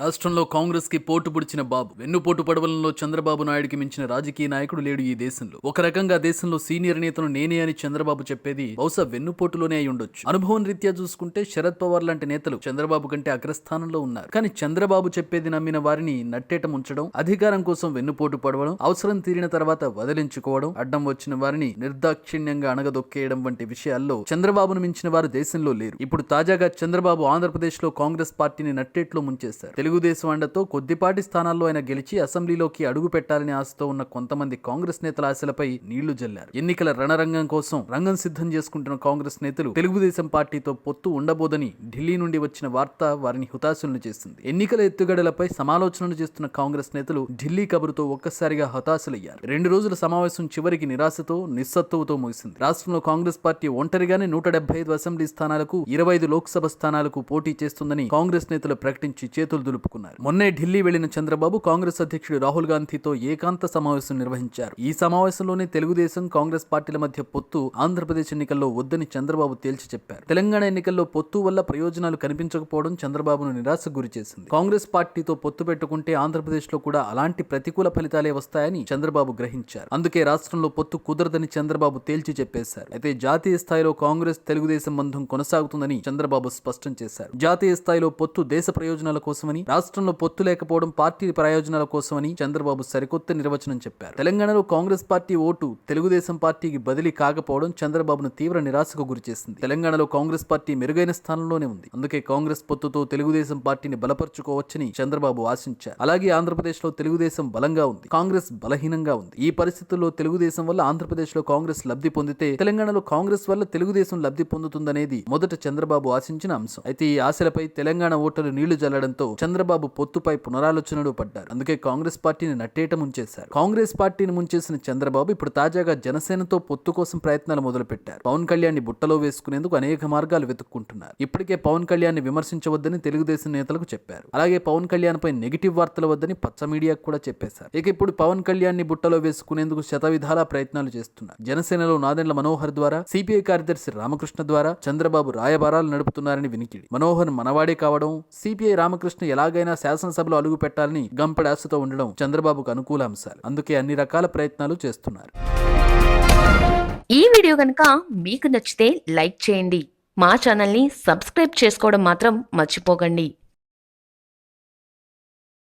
రాష్ట్రంలో కాంగ్రెస్కి పోటు పుడిచిన బాబు. వెన్నుపోటు పడవలంలో చంద్రబాబు నాయుడికి మించిన రాజకీయ నాయకుడు లేడు ఈ దేశంలో. ఒక రకంగా దేశంలో సీనియర్ నేతను నేనే అని చంద్రబాబు చెప్పేది బహుశా వెన్నుపోటులోనే అయి ఉండొచ్చు. అనుభవం రీత్యా చూసుకుంటే శరద్ పవార్ లాంటి నేతలు చంద్రబాబు కంటే అగ్రస్థానంలో ఉన్నారు. కానీ చంద్రబాబు చెప్పేది నమ్మిన వారిని నట్టేట ముంచడం అధికారం కోసం వెన్నుపోటు పడవడం అవసరం తీరిన తర్వాత వదిలించుకోవడం అడ్డం వచ్చిన వారిని నిర్దాక్షిణ్యంగా అణగదొక్కేయడం వంటి విషయాల్లో చంద్రబాబును మించిన వారు దేశంలో లేరు. ఇప్పుడు తాజాగా చంద్రబాబు ఆంధ్రప్రదేశ్లో కాంగ్రెస్ పార్టీని నట్టేట్లో ముంచేశారు. తెలుగుదేశం అండతో కొద్దిపాటి స్థానాల్లో ఆయన గెలిచి అసెంబ్లీలోకి అడుగు పెట్టాలని ఆశతో ఉన్న కొంతమంది కాంగ్రెస్ నేతల ఆశలపై నీళ్ళు జల్లారు. ఎన్నికల రణరంగం కోసం రంగం సిద్ధం చేసుకుంటున్న కాంగ్రెస్ నేతలు తెలుగుదేశం పార్టీతో పొత్తు ఉండబోదని ఢిల్లీ నుండి వచ్చిన వార్త వారిని హుతాశులను చేసింది. ఎన్నికల ఎత్తుగడలపై సమాలోచనలు చేస్తున్న కాంగ్రెస్ నేతలు ఢిల్లీ కబురుతో ఒక్కసారిగా హతాశలయ్యారు. రెండు రోజుల సమావేశం చివరికి నిరాశతో నిస్సత్తువుతో ముగిసింది. రాష్ట్రంలో కాంగ్రెస్ పార్టీ ఒంటరిగానే నూట డెబ్బై ఐదు అసెంబ్లీ స్థానాలకు ఇరవై ఐదు లోక్సభ స్థానాలకు పోటీ చేస్తుందని కాంగ్రెస్ నేతలు ప్రకటించి చేతులు జరుపుకున్నారు మొన్నే ఢిల్లీ వెళ్ళిన చంద్రబాబు కాంగ్రెస్ అధ్యక్షుడు రాహుల్ గాంధీతో ఏకాంత సమావేశం నిర్వహించారు. ఈ సమావేశంలోనే తెలుగుదేశం కాంగ్రెస్ పార్టీల మధ్య పొత్తు ఆంధ్రప్రదేశ్ ఎన్నికల్లో వద్దని చంద్రబాబు తేల్చి చెప్పారు. తెలంగాణ ఎన్నికల్లో పొత్తు వల్ల ప్రయోజనాలు కనిపించకపోవడం చంద్రబాబును నిరాశకు గురి చేసింది. కాంగ్రెస్ పార్టీతో పొత్తు పెట్టుకుంటే ఆంధ్రప్రదేశ్లో కూడా అలాంటి ప్రతికూల ఫలితాలే వస్తాయని చంద్రబాబు గ్రహించారు. అందుకే రాష్ట్రంలో పొత్తు కుదరదని చంద్రబాబు తేల్చి చెప్పేశారు. అయితే జాతీయ స్థాయిలో కాంగ్రెస్ తెలుగుదేశం బంధం కొనసాగుతుందని చంద్రబాబు స్పష్టం చేశారు. జాతీయ స్థాయిలో పొత్తు దేశ ప్రయోజనాల కోసమని రాష్ట్రంలో పొత్తు లేకపోవడం పార్టీ ప్రయోజనాల కోసమని చంద్రబాబు సరికొత్త నిర్వచనం చెప్పారు. తెలంగాణలో కాంగ్రెస్ పార్టీ ఓటు తెలుగుదేశం పార్టీకి బదిలీ కాకపోవడం చంద్రబాబును తీవ్ర నిరాశకు గురిచేసింది తెలంగాణలో కాంగ్రెస్ పార్టీ మెరుగైన స్థానంలోనే ఉంది. అందుకే కాంగ్రెస్ పొత్తుతో తెలుగుదేశం పార్టీని బలపరుచుకోవచ్చని చంద్రబాబు ఆశించారు. అలాగే ఆంధ్రప్రదేశ్లో తెలుగుదేశం బలంగా ఉంది. కాంగ్రెస్ బలహీనంగా ఉంది. ఈ పరిస్థితుల్లో తెలుగుదేశం వల్ల ఆంధ్రప్రదేశ్లో కాంగ్రెస్ లబ్ధి పొందితే తెలంగాణలో కాంగ్రెస్ వల్ల తెలుగుదేశం లబ్ధి పొందుతుందనేది మొదట చంద్రబాబు ఆశించిన అంశం. అయితే ఈ ఆశలపై తెలంగాణ ఓటర్లు నీళ్ళు జల్లడంతో చంద్రబాబు పొత్తుపై పునరాలోచనలు పడ్డారు. అందుకే కాంగ్రెస్ పార్టీని నట్టేట ముంచేశారు. కాంగ్రెస్ పార్టీని ముంచేసిన చంద్రబాబు ఇప్పుడు తాజాగా జనసేనతో పొత్తు కోసం ప్రయత్నాలు మొదలుపెట్టారు. పవన్ కళ్యాణ్ని బుట్టలో వేసుకునేందుకు అనేక మార్గాలు వెతుక్కుంటున్నారు. ఇప్పటికే పవన్ కళ్యాణ్ని విమర్శించవద్దని తెలుగుదేశం నేతలకు చెప్పారు. అలాగే పవన్ కళ్యాణ్ పై నెగిటివ్ వార్తలు వద్దని పచ్చ మీడియాకు కూడా చెప్పేశారు. ఇక ఇప్పుడు పవన్ కళ్యాణ్ని బుట్టలో వేసుకునేందుకు శతవిధాలా ప్రయత్నాలు చేస్తున్నారు. జనసేనలో నాదెండ్ల మనోహర్ ద్వారా సిపిఐ కార్యదర్శి రామకృష్ణ ద్వారా చంద్రబాబు రాయబారాలు నడుపుతున్నారని వినికిడి. మనోహర్ మనవాడే కావడం సిపిఐ రామకృష్ణ ఎలాగైనా శాసనసభలో అడుగు పెట్టాలని గంపెడాశతో ఉండడం చంద్రబాబుకు అనుకూల అంశాలు. అందుకే అన్ని రకాల ప్రయత్నాలు చేస్తున్నారు. ఈ వీడియో కనుక మీకు నచ్చితే లైక్ చేయండి. మా ఛానల్ని సబ్స్క్రైబ్ చేసుకోవడం మాత్రం మర్చిపోకండి.